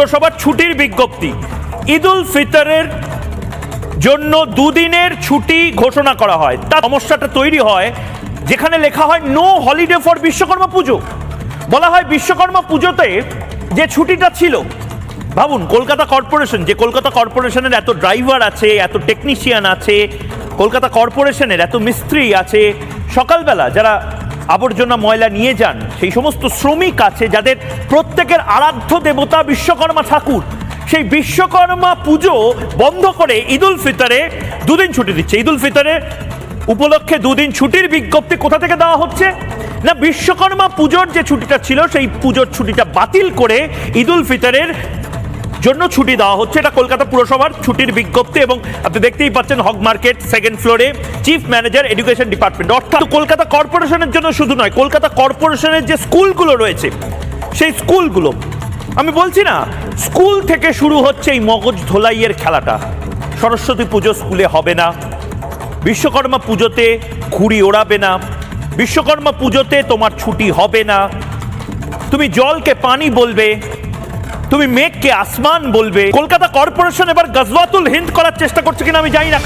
পৌরসভার ছুটির বিজ্ঞপ্তি। ঈদ উল ফিতরের জন্য দুদিনের ছুটি ঘোষণা করা হয়। তার সমস্যাটা তৈরি হয়, যেখানে লেখা হয়, নো হলিডে ফর বিশ্বকর্মা পুজো। বলা হয়, বিশ্বকর্মা পুজোতে যে ছুটিটা ছিল, ভাবুন, কলকাতা কর্পোরেশন, যে কলকাতা কর্পোরেশনের এত ড্রাইভার আছে, এত টেকনিশিয়ান আছে, কলকাতা কর্পোরেশনের এত মিস্ত্রি আছে, সকালবেলা যারা আবর্জনা ময়লা নিয়ে যান, সেই সমস্ত শ্রমিক আছে যাদের প্রত্যেকের আরাধ্য দেবতা বিশ্বকর্মা ঠাকুর। সেই বিশ্বকর্মা পুজো বন্ধ করে ঈদুল ফিতরে দুদিন ছুটি দিচ্ছে। ঈদুল ফিতরে উপলক্ষে দুদিন ছুটির বিজ্ঞপ্তি কোথা থেকে দেওয়া হচ্ছে? না, বিশ্বকর্মা পুজোর যে ছুটিটা ছিল, সেই পুজোর ছুটিটা বাতিল করে ঈদুল ফিতরের জন্য ছুটি দেওয়া হচ্ছে। এটা কলকাতা পুরসভার ছুটির বিজ্ঞপ্তি এবং আপনি দেখতেই পাচ্ছেন হক মার্কেট সেকেন্ড ফ্লোরে চিফ ম্যানেজার এডুকেশন ডিপার্টমেন্ট অর্থাৎ কলকাতা কর্পোরেশনের জন্য শুধু নয়, কলকাতা কর্পোরেশনের যে স্কুলগুলো রয়েছে, সেই স্কুলগুলো, আমি বলছি না, স্কুল থেকে শুরু হচ্ছে এই মগজ ধোলাইয়ের খেলাটা। সরস্বতী পুজো স্কুলে হবে না, বিশ্বকর্মা পুজোতে ঘুড়ি ওড়াবে না, বিশ্বকর্মা পুজোতে তোমার ছুটি হবে না। তুমি জলকে পানি বলবে তুমি মেঘকে আসমান বলবে। কলকাতা কর্পোরেশন এবার গজওয়াতুল হিন্দ করার চেষ্টা করছে কিনা আমি জানি না।